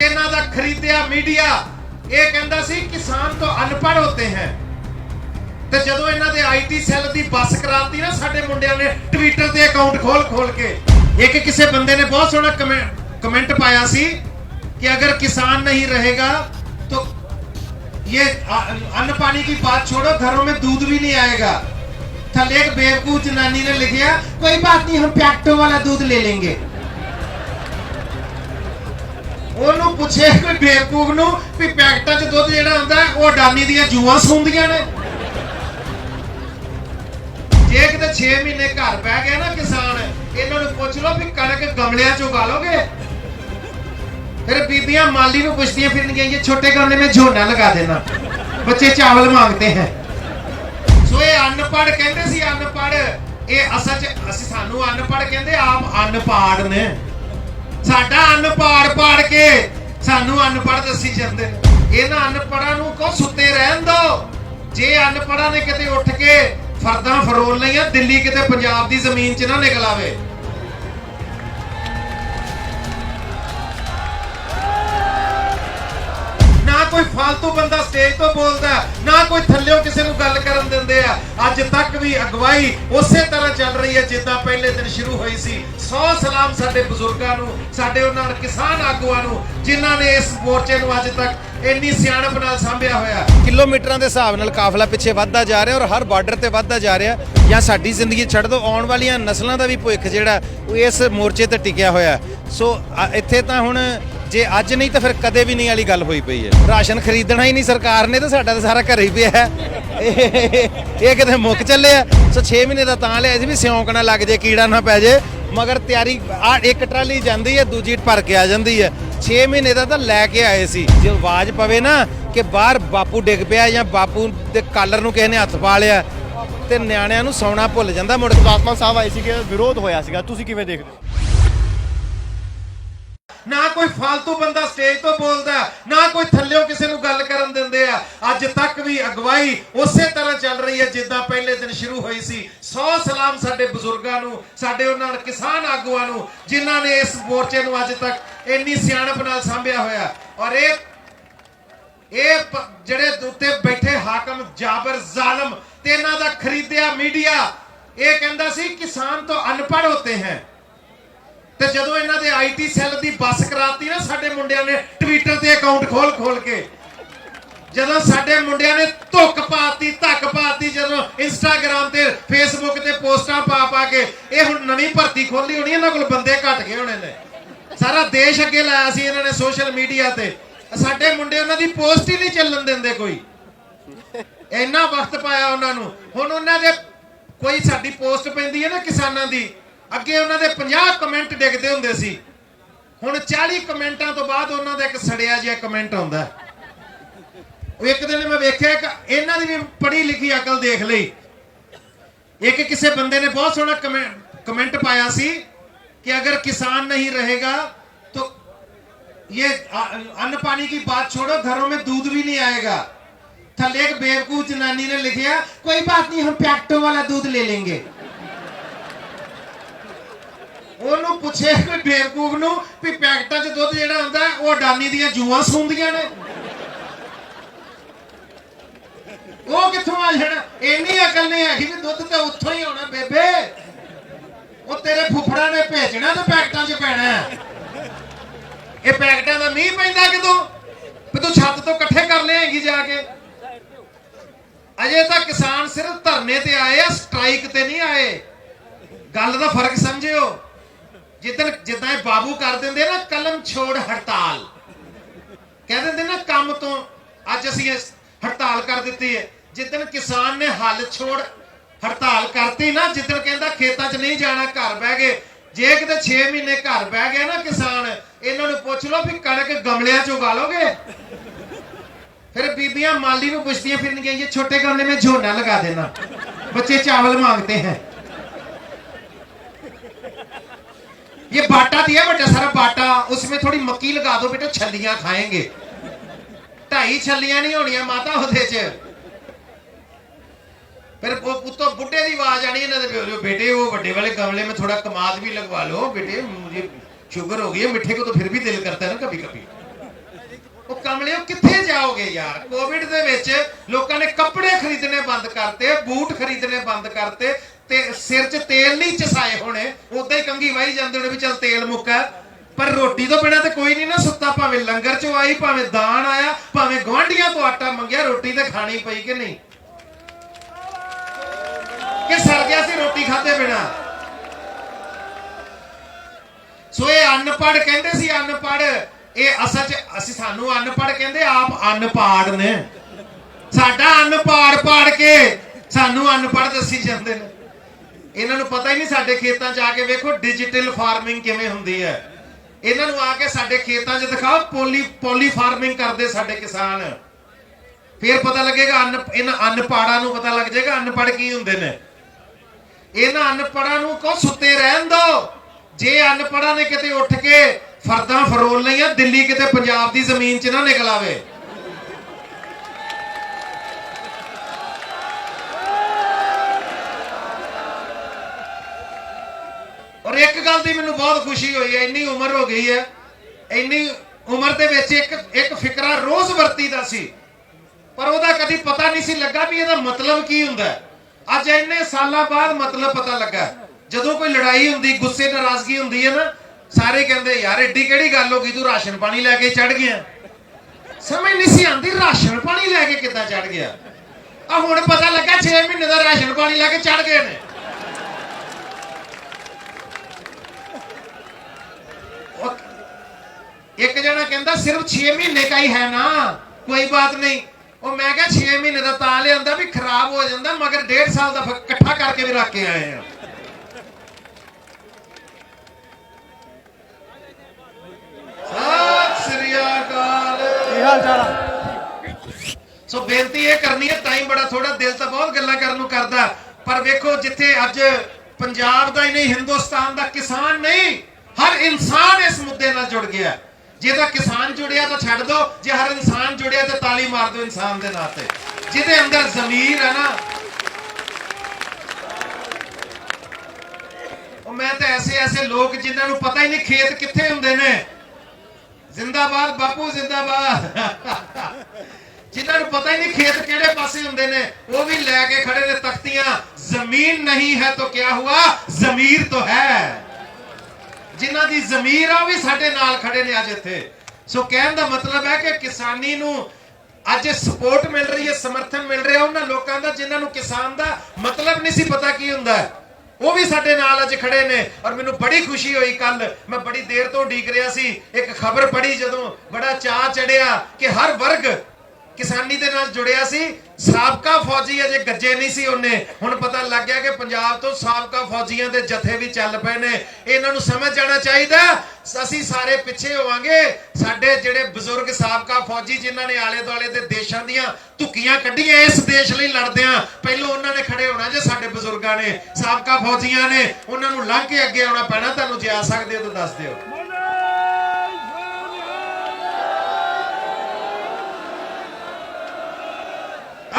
ਇਹਨਾਂ ਦਾ ਖਰੀਦਿਆ ਮੀਡੀਆ ਇਹ ਕਹਿੰਦਾ ਸੀ ਕਿਸਾਨ ਤੋਂ ਅਨਪੜ੍ਹ ਹੁੰਦੇ ਹੈ ਤੇ ਜਦੋਂ ਇਹਨਾਂ ਦੇ ਆਈਟੀ ਸੈੱਲ ਦੀ ਬੱਸ ਕਰਾਤੀ ਨਾ ਸਾਡੇ ਮੁੰਡਿਆਂ ਨੇ ਟਵਿੱਟਰ ਤੇ ਅਕਾਊਂਟ ਖੋਲ ਖੋਲ ਕੇ ਇੱਕ ਕਿਸੇ ਬੰਦੇ ਨੇ ਬਹੁਤ ਸੋਹਣਾ ਕਮੈਂਟ ਪਾਇਆ ਸੀ ਕਿ ਅਗਰ किसान नहीं रहेगा तो ये अ- अन्न पानी की बात छोड़ो घरों में दूध भी नहीं आएगा थले एक बेवकूफ जनानी ने लिखा कोई बात नहीं हम पैक्टो वाला दूध ले लेंगे ਉਹਨੂੰ ਪੁੱਛੇ ਕੋਈ ਬੇਵਕੂਫ ਨੂੰ ਵੀ ਪੈਕਟਾਂ 'ਚ ਦੁੱਧ ਜਿਹੜਾ ਹੁੰਦਾ ਉਹ ਅਡਾਨੀ ਦੀਆਂ ਜੂਆਂ ਸੁੰਦੀਆਂ ਨੇ। ਜੇ ਕਿਤੇ 6 ਮਹੀਨੇ ਘਰ ਬਹਿ ਗਿਆ ਨਾ ਕਿਸਾਨ, ਇਹਨਾਂ ਨੂੰ ਪੁੱਛ ਲਓ ਵੀ ਕਣਕ ਗਮਲਿਆਂ 'ਚ ਉਗਾ ਲੋਗੇ ਫਿਰ ਬੀਬੀਆਂ ਮਾਲੀ ਨੂੰ ਪੁੱਛਦੀਆਂ ਫਿਰਨਗੀਆਂ ਇਹ ਛੋਟੇ ਗਮਲੇ में ਝੋਨਾ ਲਗਾ ਦੇਣਾ। ਬੱਚੇ ਚਾਵਲ ਮੰਗਦੇ ਹੈ। ਸੋ ਇਹ ਅਨਪੜ ਕਹਿੰਦੇ ਸੀ ਅਨਪੜ ਇਹ ਅਸਲ 'ਚ ਅਸੀਂ ਸਾਨੂੰ ਅਨਪੜ ਕਹਿੰਦੇ, ਆਪ ਅਨਪਾੜ ਨੇ। ਸਾਡਾ ਅੰਨ ਪਾੜ ਪਾੜ ਕੇ ਸਾਨੂੰ ਅਨਪੜ ਦੱਸੀ ਜਾਂਦੇ ਇਹਨਾਂ ਅਨਪੜਾਂ ਨੂੰ ਕੋ ਸੁੱਤੇ ਰਹਿਣ ਦੋ। ਜੇ ਅਨਪੜਾਂ ਨੇ ਕਿਤੇ ਉੱਠ ਕੇ ਫਰਦਾਂ ਫਰੋਲ ਲਈਆਂ, ਦਿੱਲੀ ਕਿਤੇ ਪੰਜਾਬ ਦੀ ਜ਼ਮੀਨ 'ਚ ਨਾ ਨਿਕਲ ਆਵੇ। ਕੋਈ ਫालतू ਬੰਦਾ ਸਟੇਜ ਤੋਂ ਬੋਲਦਾ ਨਾ ਕੋਈ ਥੱਲਿਓਂ ਕਿਸੇ ਨੂੰ ਗੱਲ ਕਰਨ ਦਿੰਦੇ ਆ। ਅੱਜ ਤੱਕ ਵੀ ਅਗਵਾਈ ਉਸੇ ਤਰ੍ਹਾਂ ਚੱਲ ਰਹੀ ਹੈ ਜਿੱਦਾਂ ਪਹਿਲੇ ਦਿਨ ਸ਼ੁਰੂ ਹੋਈ ਸੀ। ਸੌ ਸਲਾਮ ਸਾਡੇ ਬਜ਼ੁਰਗਾਂ ਨੂੰ, ਸਾਡੇ ਉਹਨਾਂ ਕਿਸਾਨ ਆਗੂਆਂ ਨੂੰ, ਜਿਨ੍ਹਾਂ ਨੇ ਇਸ ਮੋਰਚੇ ਨੂੰ ਅੱਜ ਤੱਕ ਇੰਨੀ ਸਿਆਣਪ ਨਾਲ ਸਾਂਭਿਆ ਹੋਇਆ ਕਿਲੋਮੀਟਰਾਂ ਦੇ ਹਿਸਾਬ ਨਾਲ ਕਾਫਲਾ ਪਿੱਛੇ ਵੱਧਦਾ ਜਾ ਰਿਹਾ ਔਰ ਹਰ ਬਾਰਡਰ ਤੇ ਵੱਧਦਾ ਜਾ ਰਿਹਾ ਜਾਂ ਸਾਡੀ ਜ਼ਿੰਦਗੀ ਛੱਡ ਦੋ, ਆਉਣ ਵਾਲੀਆਂ ਨਸਲਾਂ ਦਾ ਵੀ ਭਵਿੱਖ ਜਿਹੜਾ ਉਹ ਇਸ ਮੋਰਚੇ ਤੇ ਟਿਕਿਆ ਹੋਇਆ ਸੋ ਇੱਥੇ ਤਾਂ ਹੁਣ ਜੇ ਅੱਜ ਨਹੀਂ ਤਾਂ ਫਿਰ ਕਦੇ ਵੀ ਨਹੀਂ ਵਾਲੀ ਗੱਲ ਹੋਈ ਪਈ ਹੈ। ਰਾਸ਼ਨ ਖਰੀਦਣਾ ਹੀ ਨਹੀਂ ਸਰਕਾਰ ਨੇ ਤਾਂ ਸਾਡਾ ਤਾਂ ਸਾਰਾ ਘਰੇ ਹੀ ਪਿਆ ਹੈ। ਇਹ ਕਿਤੇ ਮੁੱਕ ਚੱਲਿਆ। ਸੋ 6 ਮਹੀਨੇ ਦਾ ਤਾਂ ਲਿਆ ਸੀ ਵੀ ਸਿਉਂਕ ਨਾ ਲੱਗ ਜੇ, ਕੀੜਾ ਨਾ ਪੈ ਜੇ। ਮਗਰ ਤਿਆਰੀ ਆ ਇੱਕ ਟਰਾਲੀ ਜਾਂਦੀ ਹੈ, ਦੂਜੀ ਭਰ ਕੇ ਆ ਜਾਂਦੀ ਹੈ। 6 ਮਹੀਨੇ ਦਾ ਤਾਂ ਲੈ ਕੇ ਆਏ ਸੀ। ਜੇ ਆਵਾਜ਼ ਪਵੇ ਨਾ ਕਿ ਬਾਹਰ ਬਾਪੂ ਡਿੱਗ ਪਿਆ ਜਾਂ ਬਾਪੂ ਦੇ ਕਾਲਰ ਨੂੰ ਕਿਸੇ ਨੇ ਹੱਥ ਪਾ ਲਿਆ, ਤੇ ਨਿਆਣਿਆਂ ਨੂੰ ਸੌਣਾ ਭੁੱਲ ਜਾਂਦਾ। ਮੁੜ ਕੇ ਆਤਮਾ ਸਾਹਿਬ ਆਏ ਸੀਗੇ, ਵਿਰੋਧ ਹੋਇਆ ਸੀਗਾ। ਤੁਸੀਂ ਕਿਵੇਂ ਦੇਖਦੇ ਹੋ? ਨਾ ਕੋਈ ਫालतू ਬੰਦਾ ਸਟੇਜ ਤੋਂ ਬੋਲਦਾ, ਨਾ ਕੋਈ ਥੱਲਿਓਂ ਕਿਸੇ ਨੂੰ ਗੱਲ ਕਰਨ ਦਿੰਦੇ ਆ। ਅੱਜ ਤੱਕ ਵੀ ਅਗਵਾਈ ਉਸੇ ਤਰ੍ਹਾਂ ਚੱਲ ਰਹੀ ਹੈ ਜਿੱਦਾਂ ਪਹਿਲੇ ਦਿਨ ਸ਼ੁਰੂ ਹੋਈ ਸੀ। ਸੌ ਸਲਾਮ ਸਾਡੇ ਬਜ਼ੁਰਗਾਂ ਨੂੰ, ਸਾਡੇ ਉਹਨਾਂ ਕਿਸਾਨ ਆਗੂਆਂ ਨੂੰ, ਜਿਨ੍ਹਾਂ ਨੇ ਇਸ ਮੋਰਚੇ ਨੂੰ ਅੱਜ ਤੱਕ ਇੰਨੀ ਸਿਆਣਪ ਨਾਲ ਸਾਂਭਿਆ ਹੋਇਆ। ਔਰ ਇਹ ਇਹ ਜਿਹੜੇ ਉੱਤੇ ਬੈਠੇ ਹਾਕਮ ਜਾਬਰ ਜ਼ਾਲਮ ਤੇ ਇਹਨਾਂ ਦਾ ਖਰੀਦਿਆ ਮੀਡੀਆ, ਇਹ ਕਹਿੰਦਾ ਸੀ ਕਿਸਾਨ ਤੋਂ ਅਨਪੜ੍ਹ ਹੋਤੇ ਹੈ। ਤੇ ਜਦੋਂ ਇਹਨਾਂ ਦੇ ਆਈਟੀ ਸੈੱਲ ਦੀ ਬੱਸ ਕਰਾਤੀ ਨਾ, ਸਾਡੇ ਮੁੰਡਿਆਂ ਨੇ ਟਵਿੱਟਰ ਤੇ ਅਕਾਊਂਟ ਖੋਲ ਖੋਲ ਕੇ, ਜਦੋਂ ਸਾਡੇ ਮੁੰਡਿਆਂ ਨੇ ਧੁੱਕ ਪਾਤੀ, ਧੱਕ ਪਾਤੀ, ਜਦੋਂ ਇੰਸਟਾਗ੍ਰam ਤੇ ਫੇਸਬੁੱਕ ਤੇ ਪੋਸਟਾਂ ਪਾ ਪਾ ਕੇ, ਇਹ ਹੁਣ ਨਵੀਂ ਭਰਤੀ ਖੋਲੀ ਹੋਣੀ, ਇਹਨਾਂ ਕੋਲ ਬੰਦੇ ਘਟ ਗਏ ਹੋਣੇ ਨੇ। ਸਾਰਾ ਦੇਸ਼ ਅੱਗੇ ਲਾਇਆ ਸੀ ਇਹਨਾਂ ਨੇ ਸੋਸ਼ਲ ਮੀਡੀਆ ਤੇ। ਸਾਡੇ ਮੁੰਡੇ ਉਹਨਾਂ ਦੀ ਪੋਸਟ ਹੀ ਨਹੀਂ ਚੱਲਣ ਦਿੰਦੇ ਕੋਈ। ਇੰਨਾ ਵਕਤ ਪਾਇਆ ਉਹਨਾਂ ਨੂੰ। ਹੁਣ ਉਹਨਾਂ ਦੇ ਕੋਈ ਸਾਡੀ ਪੋਸਟ ਪੈਂਦੀ ਹੈ ਨਾ ਕਿਸਾਨਾਂ ਦੀ ਅੱਗੇ ਉਹਨਾਂ ਦੇ 50 ਕਮੈਂਟ ਡਿੱਗਦੇ ਹੁੰਦੇ ਸੀ ਹੁਣ 40 ਕਮੈਂਟਾਂ ਤੋਂ ਬਾਅਦ ਉਹਨਾਂ ਦਾ ਇੱਕ ਸੜਿਆ ਜਿਹਾ ਕਮੈਂਟ ਆਉਂਦਾ ਹੈ। ਉਹ ਇੱਕ ਦਿਨ ਮੈਂ ਵੇਖਿਆ ਕਿ ਇਹਨਾਂ ਦੀ ਵੀ ਪੜ੍ਹੀ ਲਿਖੀ ਅਕਲ ਦੇਖ ਲਈ ਇੱਕ ਕਿਸੇ ਬੰਦੇ ਨੇ ਬਹੁਤ ਸੋਹਣਾ ਕਮੈਂਟ ਪਾਇਆ ਸੀ ਕਿ ਅਗਰ किसान नहीं रहेगा तो ये अ- अन्न पानी की बात छोड़ो घरों में दूध भी नहीं आएगा थल्ले एक बेवकूफ जनानी ने लिखा कोई बात नहीं हम पैक्टो वाला दूध ले लेंगे ਉਹਨੂੰ ਪੁੱਛੇ ਕੋਈ ਬੇਵਕੂਫ ਨੂੰ ਵੀ ਪੈਕਟਾਂ 'ਚ ਦੁੱਧ ਜਿਹੜਾ ਆਉਂਦਾ, ਉਹ ਅਡਾਨੀ ਦੀਆਂ ਜੂਆਂ ਸੁੰਦੀਆਂ ਨੇ। ਉਹ ਕਿੱਥੋਂ ਆ ਜਾਣਾ? ਇੰਨੀ ਅਕਲ ਨਹੀਂ ਹੈਗੀ ਵੀ ਦੁੱਧ ਤਾਂ ਉੱਥੋਂ ਹੀ ਆਉਣਾ, ਬੇਬੇ। ਉਹ ਤੇਰੇ ਫੁੱਫੜਾ ਨੇ ਭੇਜਣਾ ਤੇ ਪੈਕਟਾਂ 'ਚ ਪੈਣਾ ਇਹ ਪੈਕਟਾਂ ਦਾ ਮੀਂਹ ਪੈਂਦਾ ਕਿਦੋਂ ਵੀ ਤੂੰ ਛੱਤ ਤੋਂ ਇਕੱਠੇ ਕਰ ਲਿਆਏਂਗੀ ਜਾ ਕੇ। ਅਜੇ ਤਾਂ ਕਿਸਾਨ ਸਿਰਫ ਧਰਨੇ ਤੇ ਆਏ ਆ, ਸਟ੍ਰਾਈਕ ਤੇ ਨਹੀਂ ਆਏ। ਗੱਲ ਦਾ ਫ਼ਰਕ ਸਮਝਿਓ। ਜਿੱਦਣ ਜਿੱਦਾਂ ਇਹ ਬਾਬੂ ਕਰ ਦਿੰਦੇ ਨਾ ਕਲਮ ਛੋੜ ਹੜਤਾਲ, ਕਹਿ ਦਿੰਦੇ ਨਾ ਕੰਮ ਤੋਂ ਅੱਜ ਅਸੀਂ ਹੜਤਾਲ ਕਰ ਦਿੱਤੀ ਹੈ। ਜਿੱਦਣ ਕਿਸਾਨ ਨੇ ਹੱਲ ਛੋੜ ਹੜਤਾਲ ਕਰਤੀ ਨਾ, ਜਿੱਦਣ ਕਹਿੰਦਾ ਖੇਤਾਂ 'ਚ ਨਹੀਂ ਜਾਣਾ, ਘਰ ਬਹਿ ਗਏ। ਜੇ ਕਿਤੇ 6 ਮਹੀਨੇ ਘਰ ਬਹਿ ਗਏ ਨਾ ਕਿਸਾਨ, ਇਹਨਾਂ ਨੂੰ ਪੁੱਛ ਲਓ ਵੀ ਕਣਕ ਗਮਲਿਆਂ 'ਚ ਉਗਾ ਲੋਗੇ ਫਿਰ ਬੀਬੀਆਂ ਮਾਲੀ ਨੂੰ ਪੁੱਛਦੀਆਂ ਫਿਰਨਗੀਆਂ ਇਹ ਛੋਟੇ ਗਮਲੇ ਮੈਂ ਝੋਨਾ ਲਗਾ ਦੇਣਾ। ਬੱਚੇ ਚਾਵਲ ਮੰਗਦੇ ਹੈ। ये बाटा दिया बड़ा सारा बाटा उसमें थोड़ी मक्की लगा दो बेटा छलियां खाएंगे ਢਾਈ ਛੱਲੀਆਂ ਨਹੀਂ ਹੋਣੀਆਂ ਮਾਤਾ ਉਹਦੇ 'ਚ फिर वो तो बुड्ढे की आवाज आनी है ना तो बेटे वो बड़े वाले गमले में थोड़ा कमाद भी लगवा लो बेटे मुझे शुगर हो गई है मिठे को तो फिर भी दिल करता है ना कभी कभी ਉਹ ਕਮਲਿਓ ਕਿੱਥੇ ਜਾਓਗੇ ਯਾਰ ਕੋਵਿਡ ਦੇ ਵਿੱਚ ਲੋਕਾਂ ਨੇ ਕੱਪੜੇ ਖਰੀਦਣੇ ਬੰਦ ਕਰਤੇ ਬੂਟ ਖਰੀਦਣੇ ਬੰਦ ਕਰਤੇ ਤੇ ਸਿਰ 'ਚ ਤੇਲ ਨਹੀਂ ਚਸਾਏ ਹੋਣੇ, ਉਦਾਂ ਹੀ ਕੰਗੀ ਵਾਈ ਜਾਂਦੇ ਹੋਣੇ ਵੀ ਚੱਲ ਤੇਲ ਮੁੱਕਾ ਪਰ ਰੋਟੀ ਤੋਂ ਬਿਨਾ ਤੇ ਕੋਈ ਨਹੀਂ ਨਾ ਸੁੱਤਾ, ਭਾਵੇਂ ਲੰਗਰ ਚੋਂ ਆਈ, ਭਾਵੇਂ ਦਾਨ ਆਇਆ, ਭਾਵੇਂ ਗਵਾਂਢੀਆਂ ਤੋਂ ਆਟਾ ਮੰਗਿਆ, ਰੋਟੀ ਤੇ ਖਾਣੀ ਪਈ ਕਿ ਨਹੀਂ? ਕਿ ਸਰ ਗਿਆ ਸੀ ਰੋਟੀ ਖਾਦੇ ਬਿਨਾ? ਸੋ ਇਹ ਅਨਪੜ ਕਹਿੰਦੇ ਸੀ ਅਨਪੜ ਇਹ ਅਸਲ 'ਚ ਅਸੀਂ ਸਾਨੂੰ ਅਨਪੜ ਕਹਿੰਦੇ, ਆਪ ਅਨਪਾੜ ਨੇ। ਸਾਡਾ ਅਨਪਾੜ ਪਾੜ ਕੇ ਸਾਨੂੰ ਅਨਪੜ ਦੱਸੀ ਜਾਂਦੇ ਨੇ। ਇਹਨਾਂ ਨੂੰ ਪਤਾ ਹੀ ਨਹੀਂ ਸਾਡੇ ਖੇਤਾਂ 'ਚ ਆ ਕੇ ਵੇਖੋ ਡਿਜੀਟਲ ਫਾਰਮਿੰਗ ਕਿਵੇਂ ਹੁੰਦੀ ਹੈ। ਇਹਨਾਂ ਨੂੰ ਆ ਕੇ ਸਾਡੇ ਖੇਤਾਂ 'ਚ ਦਿਖਾਓ, ਪੋਲੀ ਪੋਲੀ ਫਾਰਮਿੰਗ ਕਰਦੇ ਸਾਡੇ ਕਿਸਾਨ। ਫਿਰ ਪਤਾ ਲੱਗੇਗਾ ਅਨ, ਇਹਨਾਂ ਅਨਪਾੜਾਂ ਨੂੰ ਪਤਾ ਲੱਗ ਜਾਏਗਾ ਅਨਪੜ ਕੀ ਹੁੰਦੇ ਨੇ। ਇਹਨਾਂ ਅਨਪੜਾਂ ਨੂੰ ਕਹੋ, ਸੁੱਤੇ ਰਹਿਣ ਦੋ। ਜੇ ਅਨਪੜਾਂ ਨੇ ਕਿਤੇ ਉੱਠ ਕੇ ਫਰਦਾਂ ਫਰੋਲ ਲਈਆਂ, ਦਿੱਲੀ ਕਿਤੇ ਪੰਜਾਬ ਦੀ ਜ਼ਮੀਨ 'ਚ ਨਾ ਨਿਕਲ ਆਵੇ। ਇੱਕ ਗੱਲ ਦੀ ਮੈਨੂੰ ਬਹੁਤ ਖੁਸ਼ੀ ਹੋਈ ਹੈ, ਇੰਨੀ ਉਮਰ ਹੋ ਗਈ ਹੈ, ਇੰਨੀ ਉਮਰ ਦੇ ਵਿੱਚ ਇੱਕ ਇੱਕ ਫਿਕਰਾ ਰੋਜ਼ ਵਰਤੀਦਾ ਸੀ, ਪਰ ਉਹਦਾ ਕਦੀ ਪਤਾ ਨਹੀਂ ਸੀ ਲੱਗਾ ਵੀ ਇਹਦਾ ਮਤਲਬ ਕੀ ਹੁੰਦਾ ਅੱਜ ਇੰਨੇ ਸਾਲਾਂ ਬਾਅਦ ਮਤਲਬ ਪਤਾ ਲੱਗਾ ਜਦੋਂ ਕੋਈ ਲੜਾਈ ਹੁੰਦੀ, ਗੁੱਸੇ, ਨਾਰਾਜ਼ਗੀ ਹੁੰਦੀ ਹੈ ਨਾ, ਸਾਰੇ ਕਹਿੰਦੇ, ਯਾਰ, ਏਡੀ ਕਿਹੜੀ ਗੱਲ ਹੋ ਗਈ? ਤੂੰ ਰਾਸ਼ਨ ਪਾਣੀ ਲੈ ਕੇ ਚੜ ਗਿਆ ਸਮਝ ਨਹੀਂ ਸੀ ਆਂਦੀ ਰਾਸ਼ਨ ਪਾਣੀ ਲੈ ਕੇ ਕਿੱਦਾਂ ਚੜ ਗਿਆ ਆ ਹੁਣ ਪਤਾ ਲੱਗਾ 6 ਮਹੀਨੇ ਦਾ ਰਾਸ਼ਨ ਪਾਣੀ ਲੈ ਕੇ ਚੜ ਗਏ ਨੇ। ਇੱਕ ਜਣਾ ਕਹਿੰਦਾ ਸਿਰਫ 6 ਮਹੀਨੇ ਕਾ ਹੀ ਹੈ ਨਾ ਕੋਈ ਬਾਤ ਨਹੀਂ। ਉਹ ਮੈਂ ਕਿਹਾ 6 ਮਹੀਨੇ ਦਾ ਤਾਂ ਲਿਆਂਦਾ ਵੀ ਖਰਾਬ ਹੋ ਜਾਂਦਾ ਮਗਰ 1.5 ਸਾਲ ਦਾ ਇਕੱਠਾ ਕਰਕੇ ਵੀ ਰੱਖ ਕੇ ਆਏ ਆ। ਸਤਿ ਸ੍ਰੀ ਅਕਾਲ। ਕੀ ਹਾਲ ਚਾਲ ਸੋ ਬੇਨਤੀ ਇਹ ਕਰਨੀ ਹੈ ਟਾਈਮ ਬੜਾ ਥੋੜਾ ਦਿਲ ਤਾਂ ਬਹੁਤ ਗੱਲਾਂ ਕਰਨ ਨੂੰ ਕਰਦਾ। ਪਰ ਵੇਖੋ ਜਿੱਥੇ ਅੱਜ ਪੰਜਾਬ ਦਾ ਹੀ ਨਹੀਂ ਹਿੰਦੁਸਤਾਨ ਦਾ ਕਿਸਾਨ ਨਹੀਂ ਹਰ ਇਨਸਾਨ ਇਸ ਮੁੱਦੇ ਨਾਲ ਜੁੜ ਗਿਆ। ਜੇ ਤਾਂ ਕਿਸਾਨ ਜੁੜਿਆ ਤਾਂ ਛੱਡ ਦੋ, ਜੇ ਹਰ ਇਨਸਾਨ ਜੁੜਿਆ ਤਾਂ ਤਾਲੀ ਮਾਰ ਦਿਓ ਇਨਸਾਨ ਦੇ ਨਾਂ ਤੇ। ਜਿਹਦੇ ਅੰਦਰ ਜ਼ਮੀਰ ਹੈ ਨਾ, ਉਹ ਮੈਂ ਤਾਂ ਐਸੇ ਐਸੇ ਲੋਕ ਜਿਨ੍ਹਾਂ ਨੂੰ ਪਤਾ ਹੀ ਨਹੀਂ ਖੇਤ ਕਿੱਥੇ ਹੁੰਦੇ ਨੇ। ਜ਼ਿੰਦਾਬਾਦ, ਬਾਪੂ ਜ਼ਿੰਦਾਬਾਦ। ਜਿਨ੍ਹਾਂ ਨੂੰ ਪਤਾ ਹੀ ਨਹੀਂ ਖੇਤ ਕਿਹੜੇ ਪਾਸੇ ਹੁੰਦੇ ਨੇ, ਉਹ ਵੀ ਲੈ ਕੇ ਖੜੇ ਨੇ ਤਖਤੀਆਂ। ਜ਼ਮੀਨ ਨਹੀਂ ਹੈ ਤਾਂ ਕਿਆ ਹੁਆ? ਜ਼ਮੀਰ ਤਾਂ ਹੈ। ਜਿਨ੍ਹਾਂ ਦੀ ਜ਼ਮੀਰ ਆ ਵੀ ਸਾਡੇ ਨਾਲ ਖੜੇ ਨੇ ਅੱਜ ਇੱਥੇ। ਸੋ ਕਹਿਣ ਦਾ ਮਤਲਬ ਹੈ ਕਿ ਕਿਸਾਨੀ ਨੂੰ ਅੱਜ ਸਪੋਰਟ ਮਿਲ ਰਹੀ ਹੈ, ਸਮਰਥਨ ਮਿਲ ਰਿਹਾ ਉਹਨਾਂ ਲੋਕਾਂ ਦਾ, ਜਿਨ੍ਹਾਂ ਨੂੰ ਕਿਸਾਨ ਦਾ ਮਤਲਬ ਨਹੀਂ ਸੀ ਪਤਾ ਕੀ ਹੁੰਦਾ। ਉਹ ਵੀ ਸਾਡੇ ਨਾਲ ਅੱਜ ਖੜੇ ਨੇ ਔਰ ਮੈਨੂੰ ਬੜੀ ਖੁਸ਼ੀ ਹੋਈ ਕੱਲ। ਮੈਂ ਬੜੀ ਦੇਰ ਤੋਂ ਉਡੀਕ ਰਿਹਾ ਸੀ। ਇੱਕ ਖਬਰ ਪੜ੍ਹੀ ਜਦੋਂ ਬੜਾ ਚਾਹ ਚੜਿਆ ਕਿ ਹਰ ਵਰਗ ਕਿਸਾਨੀ ਦੇ ਨਾਲ ਜੁੜਿਆ ਸੀ। ਸਾਬਕਾ ਫੌਜੀ ਅਜੇ ਗੱਜੇ ਨਹੀਂ ਸੀ ਉਹਨੇ। ਹੁਣ ਪਤਾ ਲੱਗ ਗਿਆ ਕਿ ਪੰਜਾਬ ਤੋਂ ਸਾਬਕਾ ਫੌਜੀਆਂ ਦੇ ਜਥੇ ਵੀ ਚੱਲ ਪਏ ਨੇ। ਇਹਨਾਂ ਨੂੰ ਸਮਝ ਜਾਣਾ ਚਾਹੀਦਾ। ਅਸੀਂ ਸਾਰੇ ਪਿੱਛੇ ਹੋਵਾਂਗੇ। ਸਾਡੇ ਜਿਹੜੇ ਬਜ਼ੁਰਗ ਸਾਬਕਾ ਫੌਜੀ ਜਿਨ੍ਹਾਂ ਨੇ ਆਲੇ ਦੁਆਲੇ ਦੇ ਦੇਸ਼ਾਂ ਦੀਆਂ ਧੁੱਕੀਆਂ ਕੱਢੀਆਂ, ਇਸ ਦੇਸ਼ ਲਈ ਲੜਦੇ ਲੜਦਿਆਂ, ਪਹਿਲਾਂ ਉਹਨਾਂ ਨੇ ਖੜੇ ਹੋਣਾ ਜੇ ਸਾਡੇ ਬਜ਼ੁਰਗਾਂ ਨੇ, ਸਾਬਕਾ ਫੌਜੀਆਂ ਨੇ, ਉਹਨਾਂ ਨੂੰ ਲੰਘ ਕੇ ਅੱਗੇ ਆਉਣਾ ਪੈਣਾ, ਤੁਹਾਨੂੰ ਜੇ ਆ ਸਕਦੇ ਹੋ ਤਾਂ ਦੱਸ ਦਿਓ।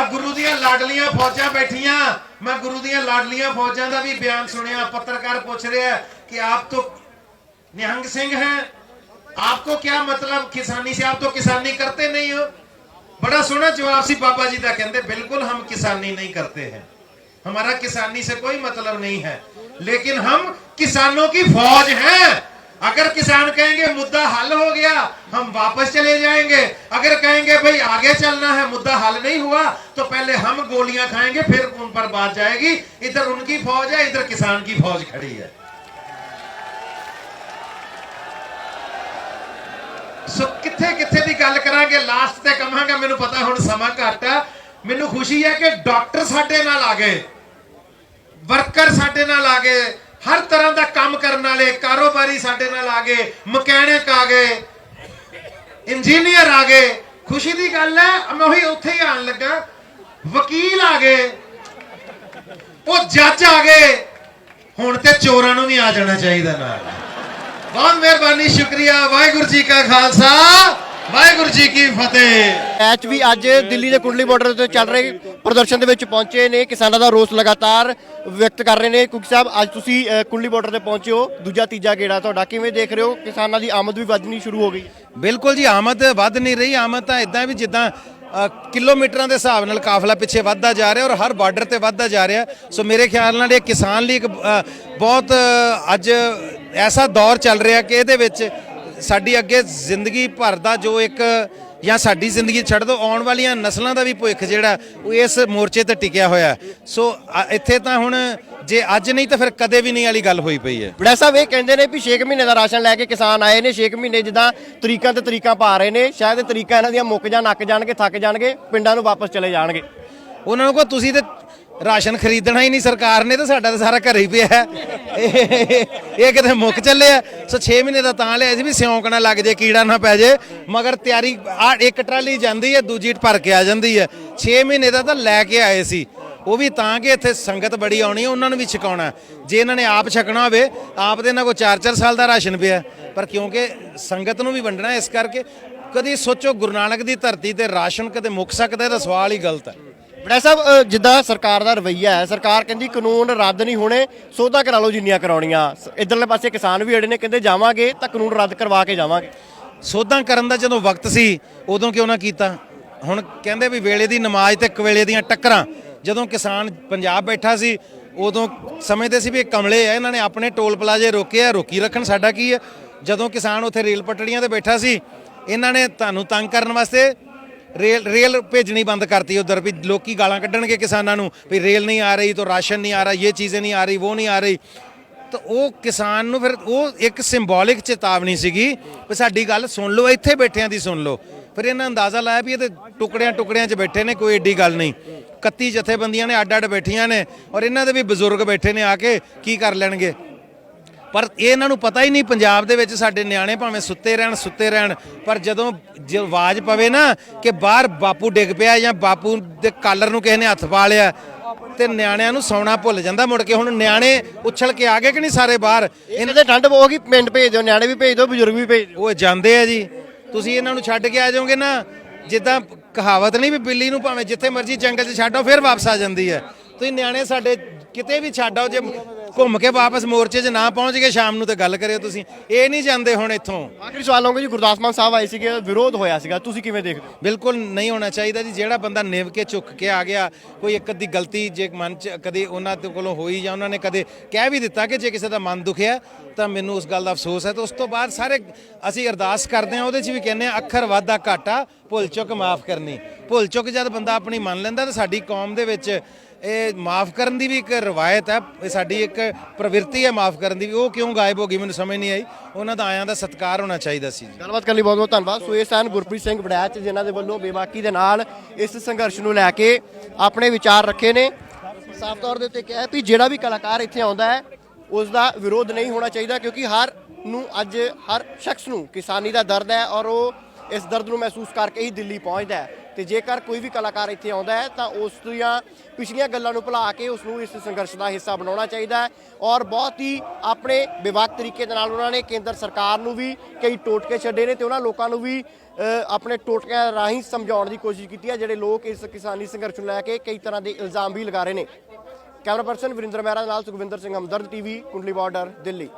ਆ ਗੁਰੂ ਦੀਆਂ ਲਾਡਲੀਆਂ ਫੌਜਾਂ ਬੈਠੀਆਂ ਮੈਂ ਗੁਰੂ ਦੀਆਂ ਲਾਡਲੀਆਂ ਫੌਜਾਂ ਦਾ ਵੀ ਬਿਆਨ ਸੁਣਿਆ ਪੱਤਰਕਾਰ ਪੁੱਛ ਰਿਹਾ ਕਿ ਆਪ ਤੋਂ ਨਿਹੰਗ ਸਿੰਘ हैं आपको क्या मतलब किसानी से आप तो किसानी करते नहीं हो बड़ा सोना जवाब सी बाबा जी का कहते बिल्कुल हम किसानी नहीं करते हैं हमारा किसानी से कोई मतलब नहीं है लेकिन हम किसानों की फौज हैं अगर किसान कहेंगे मुद्दा हल हो गया हम वापस चले जाएंगे अगर कहेंगे भाई आगे चलना है मुद्दा हल नहीं हुआ तो पहले हम गोलियां खाएंगे फिर उन पर बात जाएगी इधर उनकी फौज है इधर किसान की फौज खड़ी है ਸੋ ਕਿੱਥੇ ਕਿੱਥੇ ਦੀ ਗੱਲ ਕਰਾਂਗੇ ਲਾਸਟ ਤੇ ਕਹਾਂਗਾ ਮੈਨੂੰ ਪਤਾ ਹੁਣ ਸਮਾਂ ਘੱਟ ਆ ਮੈਨੂੰ ਖੁਸ਼ੀ ਹੈ ਕਿ ਡਾਕਟਰ ਸਾਡੇ ਨਾਲ ਆ ਗਏ ਵਰਕਰ ਸਾਡੇ ਨਾਲ ਆ ਗਏ ਹਰ ਤਰ੍ਹਾਂ ਦਾ ਕੰਮ ਕਰਨ ਵਾਲੇ ਕਾਰੋਬਾਰੀ ਸਾਡੇ ਨਾਲ ਆ ਗਏ, ਮਕੈਨਿਕ ਆ ਗਏ, ਇੰਜੀਨੀਅਰ ਆ ਗਏ। ਖੁਸ਼ੀ ਦੀ ਗੱਲ ਹੈ, ਮੈਂ ਉਹੀ ਉੱਥੇ ਹੀ ਆਣ ਲੱਗਾ। ਵਕੀਲ ਆ ਗਏ, ਉਹ ਜੱਜ ਆ ਗਏ। ਹੁਣ ਤੇ ਚੋਰਾਂ ਨੂੰ ਵੀ ਆ ਜਾਣਾ ਚਾਹੀਦਾ ਨਾਲ। ਬਹੁਤ ਮਿਹਰਬਾਨੀ, ਸ਼ੁਕਰੀਆ। ਵਾਹਿਗੁਰੂ ਜੀ ਕਾ ਖਾਲਸਾ। ਵਾਹਿਗੁਰੂ ਜੀ ਕੀ ਫਤਿਹ। ਮੈਚ ਵੀ ਅੱਜ ਦਿੱਲੀ ਦੇ ਕੁੰਡਲੀ ਬਾਰਡਰ ਉੱਤੇ ਚੱਲ ਰਹੇ ਪ੍ਰਦਰਸ਼ਨ ਦੇ ਵਿੱਚ ਪਹੁੰਚੇ ਨੇ। ਕਿਸਾਨਾਂ ਦਾ ਰੋਸ ਲਗਾਤਾਰ ਵਿਅਕਤ ਕਰ ਰਹੇ ਨੇ। ਕੁਕ ਸਾਹਿਬ ਅੱਜ ਤੁਸੀਂ ਅ, ਕੁੰਡਲੀ ਬਾਰਡਰ ਤੇ ਪਹੁੰਚੇ ਹੋ। ਦੂਜਾ ਤੀਜਾ ਗੇੜਾ ਤੁਹਾਡਾ ਕਿਵੇਂ ਦੇਖ ਰਹੇ ਹੋ? ਕਿਸਾਨਾਂ ਦੀ ਆਮਦ ਵੀ ਵੱਧਣੀ ਸ਼ੁਰੂ ਹੋ ਗਈ। ਬਿਲਕੁਲ ਜੀ ਆਮਦ ਵੱਧ ਨਹੀਂ ਰਹੀ। ਆਮਦ ਤਾਂ ਇਦਾਂ ਵੀ ਜਿੱਦਾਂ ਅ, ਕਿਲੋਮੀਟਰਾਂ ਦੇ ਹਿਸਾਬ ਨਾਲ ਕਾਫਲਾ ਪਿੱਛੇ ਵੱਧਦਾ ਜਾ ਰਿਹਾ ਔਰ ਹਰ ਬਾਰਡਰ ਤੇ ਵੱਧਦਾ ਜਾ ਰਿਹਾ। ਸੋ ਮੇਰੇ ਖਿਆਲ ਨਾਲ ਇਹ ਕਿਸਾਨ ਲਈ ਇੱਕ ਅ, ਬਹੁਤ ਅ, ਅੱਜ ਐਸਾ ਦੌਰ ਚੱਲ ਰਿਹਾ ਕਿ ਇਹਦੇ ਵਿੱਚ ਸਾਡੀ ਅੱਗੇ ਜ਼ਿੰਦਗੀ ਭਰ ਦਾ ਜੋ ਇੱਕ ਜਾਂ ਸਾਡੀ ਜ਼ਿੰਦਗੀ ਛੱਡ ਦੋ ਆਉਣ ਵਾਲੀਆਂ ਨਸਲਾਂ ਦਾ ਵੀ ਭਵਿੱਖ ਜਿਹੜਾ ਉਹ ਇਸ ਮੋਰਚੇ ਤੇ ਟਿਕਿਆ ਹੋਇਆ। ਸੋ ਇੱਥੇ ਤਾਂ ਹੁਣ ਜੇ ਅੱਜ ਨਹੀਂ ਤਾਂ ਫਿਰ ਕਦੇ ਵੀ ਨਹੀਂ ਵਾਲੀ ਗੱਲ ਹੋਈ ਪਈ ਹੈ ਬੜਾ ਸਾਹਿਬ ਇਹ ਕਹਿੰਦੇ ਨੇ ਵੀ 6 ਮਹੀਨੇ ਦਾ ਰਾਸ਼ਨ ਲੈ ਕੇ ਕਿਸਾਨ ਆਏ ਨੇ 6 ਮਹੀਨੇ ਜਿੱਦਾਂ ਤਰੀਕਾਂ ਤੇ ਤਰੀਕਾਂ ਪਾ ਰਹੇ ਨੇ ਸ਼ਾਇਦ ਇਹ ਤਰੀਕਾਂ ਇਹਨਾਂ ਦੀਆਂ ਮੁੱਕ ਜਾਣ ਅੱਕ ਜਾਣਗੇ ਥੱਕ ਜਾਣਗੇ ਪਿੰਡਾਂ ਨੂੰ ਵਾਪਸ ਚਲੇ ਜਾਣਗੇ ਉਹਨਾਂ ਨੂੰ ਕੋ ਤੁਸੀਂ ਤੇ ਰਾਸ਼ਨ ਖਰੀਦਣਾ ਹੀ ਨਹੀਂ, ਸਰਕਾਰ ਨੇ ਤਾਂ ਸਾਡਾ ਤਾਂ ਸਾਰਾ ਘਰੇ ਹੀ ਪਿਆ ਹੈ। ਇਹ ਇਹ ਕਿਤੇ ਮੁੱਕ ਚੱਲਿਆ ਸੋ 6 ਮਹੀਨੇ ਦਾ ਤਾਂ ਲਿਆ ਸੀ ਵੀ ਸਿਉਂਕ ਨਾ ਲੱਗ ਜੇ, ਕੀੜਾ ਨਾ ਪੈ ਜੇ। ਮਗਰ ਤਿਆਰੀ, ਆ ਇੱਕ ਟਰਾਲੀ ਜਾਂਦੀ ਹੈ, ਦੂਜੀ ਭਰ ਕੇ ਆ ਜਾਂਦੀ ਹੈ। 6 ਮਹੀਨੇ ਦਾ ਤਾਂ ਲੈ ਕੇ ਆਏ ਸੀ। ਉਹ ਵੀ ਤਾਂ ਕਿ ਇੱਥੇ ਸੰਗਤ ਬੜੀ ਆਉਣੀ ਹੈ, ਉਹਨਾਂ ਨੂੰ ਵੀ ਛਕਾਉਣਾ ਜੇ ਇਹਨਾਂ ਨੇ ਆਪ ਛਕਣਾ ਹੋਵੇ, ਆਪ ਦੇ ਇਹਨਾਂ ਕੋਲ 4-4 ਸਾਲ ਦਾ ਰਾਸ਼ਨ ਪਿਆ ਪਰ ਕਿਉਂਕਿ ਸੰਗਤ ਨੂੰ ਵੀ ਵੰਡਣਾ ਇਸ ਕਰਕੇ ਕਦੀ ਸੋਚੋ ਗੁਰੂ ਨਾਨਕ ਦੀ ਧਰਤੀ ਤੇ ਰਾਸ਼ਨ ਕਦੇ ਮੁੱਕ ਸਕਦਾ ਇਹਦਾ ਸਵਾਲ ਹੀ ਗਲਤ ਹੈ। ਬੜਾ ਸਾਹਿਬ ਜਿੱਦਾਂ ਸਰਕਾਰ ਦਾ ਰਵਈਆ ਹੈ, ਸਰਕਾਰ ਕਹਿੰਦੀ ਕਾਨੂੰਨ ਰੱਦ ਨਹੀਂ ਹੋਣੇ ਸੋਧਾ ਕਰਾ ਲਓ ਜਿੰਨੀਆਂ ਕਰਾਉਣੀਆਂ। ਸ- ਪਾਸੇ ਕਿਸਾਨ ਵੀ ਅੜੇ ਨੇ ਕਹਿੰਦੇ ਜਾਵਾਂਗੇ, ਤਾਂ ਕਾਨੂੰਨ ਰੱਦ ਕਰਵਾ ਕੇ ਜਾਵਾਂਗੇ। ਸੋਧਾਂ ਕਰਨ ਦਾ ਜਦੋਂ ਵਕਤ ਸੀ, ਉਦੋਂ ਕਿਉਂ ਨਾ ਕੀਤਾ? ਹੁਣ ਕਹਿੰਦੇ ਵੀ ਵੇਲੇ ਦੀ ਨਮਾਜ਼ ਤੇ ਕਵੇਲੇ ਦੀਆਂ ਟੱਕਰਾਂ। ਜਦੋਂ ਕਿਸਾਨ ਪੰਜਾਬ ਬੈਠਾ ਸੀ, ਉਦੋਂ ਸਮਝਦੇ ਸੀ ਵੀ ਇਹ ਕਮਲੇ ਆ, ਇਹਨਾਂ ਨੇ ਆਪਣੇ ਟੋਲ ਪਲਾਜ਼ੇ ਰੋਕੇ ਆ, ਰੋਕੀ ਰੱਖਣ ਸਾਡਾ ਕੀ ਹੈ ਜਦੋਂ ਕਿਸਾਨ ਉੱਥੇ ਰੇਲ ਪਟੜੀਆਂ ਤੇ ਬੈਠਾ ਸੀ, ਇਹਨਾਂ ਨੇ ਤੁਹਾਨੂੰ ਤੰਗ ਕਰਨ ਵਾਸਤੇ ਰੇਲ ਰੇਲ ਭੇਜਣੀ ਬੰਦ ਕਰਤੀ ਉਧਰ ਵੀ ਲੋਕੀ ਗਾਲਾਂ ਕੱਢਣਗੇ ਕਿਸਾਨਾਂ ਨੂੰ ਵੀ ਰੇਲ ਨਹੀਂ ਆ ਰਹੀ ਤਾਂ ਰਾਸ਼ਨ ਨਹੀਂ ਆ ਰਹਾ, ਇਹ ਚੀਜ਼ें ਨਹੀਂ ਆ ਰਹੀ, ਉਹ ਨਹੀਂ ਆ ਰਹੀ। ਤਾਂ ਉਹ ਕਿਸਾਨ ਨੂੰ ਫਿਰ ਉਹ ਇੱਕ ਸਿੰਬੋਲਿਕ ਚੇਤਾਵਨੀ ਸੀਗੀ ਵੀ ਸਾਡੀ ਗੱਲ ਸੁਣ ਲਓ, ਇੱਥੇ ਬੈਠਿਆਂ ਦੀ ਸੁਣ ਲਓ। ਫਿਰ ਇਹਨਾਂ ਅੰਦਾਜ਼ਾ ਲਾਇਆ ਵੀ ਇਹ ਤੇ ਟੁਕੜਿਆਂ ਟੁਕੜਿਆਂ 'ਚ ਬੈਠੇ ਨੇ, ਕੋਈ ਏਡੀ ਗੱਲ ਨਹੀਂ। 31 ਜਥੇਬੰਦੀਆਂ ਨੇ ਅੱਡ ਅੱਡ ਬੈਠੀਆਂ ਨੇ ਔਰ ਇਹਨਾਂ ਦੇ ਵੀ ਬਜ਼ੁਰਗ ਬੈਠੇ ਨੇ ਆ ਕੇ ਕੀ ਕਰ ਲੈਣਗੇ? ਪਰ ਇਹ ਇਹਨਾਂ ਨੂੰ ਪਤਾ ਹੀ ਨਹੀਂ ਪੰਜਾਬ ਦੇ ਵਿੱਚ ਸਾਡੇ ਨਿਆਣੇ ਭਾਵੇਂ ਸੁੱਤੇ ਰਹਿਣ ਸੁੱਤੇ ਰਹਿਣ ਪਰ ਜਦੋਂ ਜੇ ਆਵਾਜ਼ ਪਵੇ ਨਾ ਕਿ ਬਾਹਰ ਬਾਪੂ ਡਿੱਗ ਪਿਆ ਜਾਂ ਬਾਪੂ ਦੇ ਕਾਲਰ ਨੂੰ ਕਿਸੇ ਨੇ ਹੱਥ ਪਾ ਲਿਆ ਤੇ ਨਿਆਣਿਆਂ ਨੂੰ ਸੌਣਾ ਭੁੱਲ ਜਾਂਦਾ ਮੁੜ ਕੇ। ਹੁਣ ਨਿਆਣੇ ਉਛਲ ਕੇ ਆ ਗਏ ਕਿ ਨਹੀਂ ਸਾਰੇ ਬਾਹਰ? ਇਹਨਾਂ ਦੇ ਠੰਡ ਬਹੁਤ ਗਈ ਪਿੰਡ ਭੇਜ ਦਿਓ ਨਿਆਣੇ ਵੀ ਭੇਜ ਦਿਓ ਬਜ਼ੁਰਗ ਵੀ ਭੇਜ ਦਿਓ। ਉਹ ਜਾਂਦੇ ਆ ਜੀ। ਤੁਸੀਂ ਇਹਨਾਂ ਨੂੰ ਛੱਡ ਕੇ ਆ ਜਾਓਗੇ ਨਾ ਜਿੱਦਾਂ ਕਹਾਵਤ ਨਹੀਂ ਵੀ ਬਿੱਲੀ ਨੂੰ ਭਾਵੇਂ ਜਿੱਥੇ ਮਰਜ਼ੀ ਜੰਗਲ 'ਚ ਛੱਡੋ ਫਿਰ ਵਾਪਸ ਆ ਜਾਂਦੀ ਹੈ। ਤੁਸੀਂ ਨਿਆਣੇ ਸਾਡੇ ਕਿਤੇ ਵੀ ਛੱਡ ਆਓ ਜੇ ਘੁੰਮ ਕੇ ਵਾਪਸ ਮੋਰਚੇ 'ਚ ਨਾ ਪਹੁੰਚ ਗਏ ਸ਼ਾਮ ਨੂੰ ਤੇ ਗੱਲ ਕਰਿਓ ਤੁਸੀਂ। ਇਹ ਨਹੀਂ ਜਾਂਦੇ ਹੁਣ ਇੱਥੋਂ। ਆਖਰੀ ਸਵਾਲ ਹੋਊਗਾ ਜੀ ਗੁਰਦਾਸ ਮਾਨ ਸਾਹਿਬ ਆਏ ਸੀਗੇ ਵਿਰੋਧ ਹੋਇਆ ਸੀਗਾ। ਤੁਸੀਂ ਕਿਵੇਂ ਦੇਖਦੇ ਹੋ? ਬਿਲਕੁਲ ਨਹੀਂ ਹੋਣਾ ਚਾਹੀਦਾ ਜੀ। ਜਿਹੜਾ ਬੰਦਾ ਨਿਵ ਕੇ ਝੁੱਕ ਕੇ ਆ ਗਿਆ ਕੋਈ ਇੱਕ ਅੱਧੀ ਗਲਤੀ ਜੇ ਮਨ ਚ ਕਦੇ ਉਹਨਾਂ ਦੇ ਕੋਲੋਂ ਹੋਈ ਜਾਂ ਉਹਨਾਂ ਨੇ ਕਦੇ ਕਹਿ ਵੀ ਦਿੱਤਾ ਕਿ ਜੇ ਕਿਸੇ ਦਾ ਮਨ ਦੁਖਿਆ ਤਾਂ ਮੈਨੂੰ ਉਸ ਗੱਲ ਦਾ ਅਫਸੋਸ ਹੈ। ਤੇ ਉਸ ਤੋਂ ਬਾਅਦ ਸਾਰੇ ਅਸੀਂ ਅਰਦਾਸ ਕਰਦੇ ਹਾਂ ਉਹਦੇ 'ਚ ਵੀ ਕਹਿੰਦੇ ਆ ਅੱਖਰ ਵਾਧਾ ਘਾਟਾ ਭੁੱਲ ਚੁੱਕ ਮਾਫ ਕਰਨੀ। ਭੁੱਲ ਚੁੱਕ ਜਦ ਬੰਦਾ ਆਪਣੀ ਮੰਨ ਲੈਂਦਾ ਤਾਂ ਸਾਡੀ ਕੌਮ ਦੇ ਵਿੱਚ ਇਹ ਮਾਫ ਕਰਨ ਦੀ ਵੀ ਇੱਕ ਰਵਾਇਤ ਹੈ, ਇਹ ਸਾਡੀ ਇੱਕ ਪ੍ਰਵਿਰਤੀ ਹੈ ਮਾਫ ਕਰਨ ਦੀ ਵੀ। ਉਹ ਕਿਉਂ ਗਾਇਬ ਹੋ ਗਈ, ਮੈਨੂੰ ਸਮਝ ਨਹੀਂ ਆਈ। ਉਹਨਾਂ ਦਾ ਆਇਆਂ ਦਾ ਸਤਿਕਾਰ ਹੋਣਾ ਚਾਹੀਦਾ ਸੀ ਜੀ। ਗੱਲਬਾਤ ਕਰਨ ਲਈ ਬਹੁਤ ਬਹੁਤ ਧੰਨਵਾਦ। ਸੋ ਇਹ ਸਨ ਗੁਰਪ੍ਰੀਤ ਸਿੰਘ ਵੜੈਚ, ਜਿਨ੍ਹਾਂ ਦੇ ਵੱਲੋਂ ਬੇਬਾਕੀ ਦੇ ਨਾਲ ਇਸ ਸੰਘਰਸ਼ ਨੂੰ ਲੈ ਕੇ ਆਪਣੇ ਵਿਚਾਰ ਰੱਖੇ ਨੇ। ਸਾਫ਼ ਤੌਰ ਦੇ ਉੱਤੇ ਕਿਹਾ ਵੀ ਜਿਹੜਾ ਵੀ ਕਲਾਕਾਰ ਇੱਥੇ ਆਉਂਦਾ ਹੈ ਉਸ ਦਾ ਵਿਰੋਧ ਨਹੀਂ ਹੋਣਾ ਚਾਹੀਦਾ, ਕਿਉਂਕਿ ਹਰ ਨੂੰ ਅੱਜ ਹਰ ਸ਼ਖਸ ਨੂੰ ਕਿਸਾਨੀ ਦਾ ਦਰਦ ਹੈ ਔਰ ਉਹ ਇਸ ਦਰਦ ਨੂੰ ਮਹਿਸੂਸ ਕਰਕੇ ਹੀ ਦਿੱਲੀ ਪਹੁੰਚਦਾ ਹੈ। ਤੇ ਜੇਕਰ ਕੋਈ ਵੀ ਕਲਾਕਾਰ ਇੱਥੇ ਆਉਂਦਾ ਹੈ, ਤਾਂ ਉਸ ਦੀਆਂ ਪਿਛਲੀਆਂ ਗੱਲਾਂ ਨੂੰ ਭੁਲਾ ਕੇ ਉਸ ਨੂੰ ਇਸ ਸੰਘਰਸ਼ ਦਾ ਹਿੱਸਾ ਬਣਾਉਣਾ ਚਾਹੀਦਾ ਹੈ ਔਰ ਬਹੁਤ ਹੀ ਆਪਣੇ ਵਿਵਾਕ ਤਰੀਕੇ ਦੇ ਨਾਲ ਉਹਨਾਂ ਨੇ ਕੇਂਦਰ ਸਰਕਾਰ ਨੂੰ ਵੀ ਕਈ ਟੋਟਕੇ ਛੱਡੇ ਨੇ ਤੇ ਉਹਨਾਂ ਲੋਕਾਂ ਨੂੰ ਵੀ ਆਪਣੇ ਟੋਟਕਿਆਂ ਰਾਹੀਂ ਸਮਝਾਉਣ ਦੀ ਕੋਸ਼ਿਸ਼ ਕੀਤੀ ਹੈ, ਜਿਹੜੇ ਲੋਕ ਇਸ ਕਿਸਾਨੀ ਸੰਘਰਸ਼ ਨੂੰ ਲੈ ਕੇ ਕਈ ਤਰ੍ਹਾਂ ਦੇ ਇਲਜ਼ਾਮ ਵੀ ਲਗਾ ਰਹੇ ਨੇ। ਕੈਮਰਾ ਪਰਸਨ ਵਰਿੰਦਰ ਮਹਿਰਾ ਨਾਲ ਸੁਖਵਿੰਦਰ ਸਿੰਘ ਹਮਦਰਦ, ਟੀਵੀ, ਕੁੰਡਲੀ ਬਾਰਡਰ, ਦਿੱਲੀ।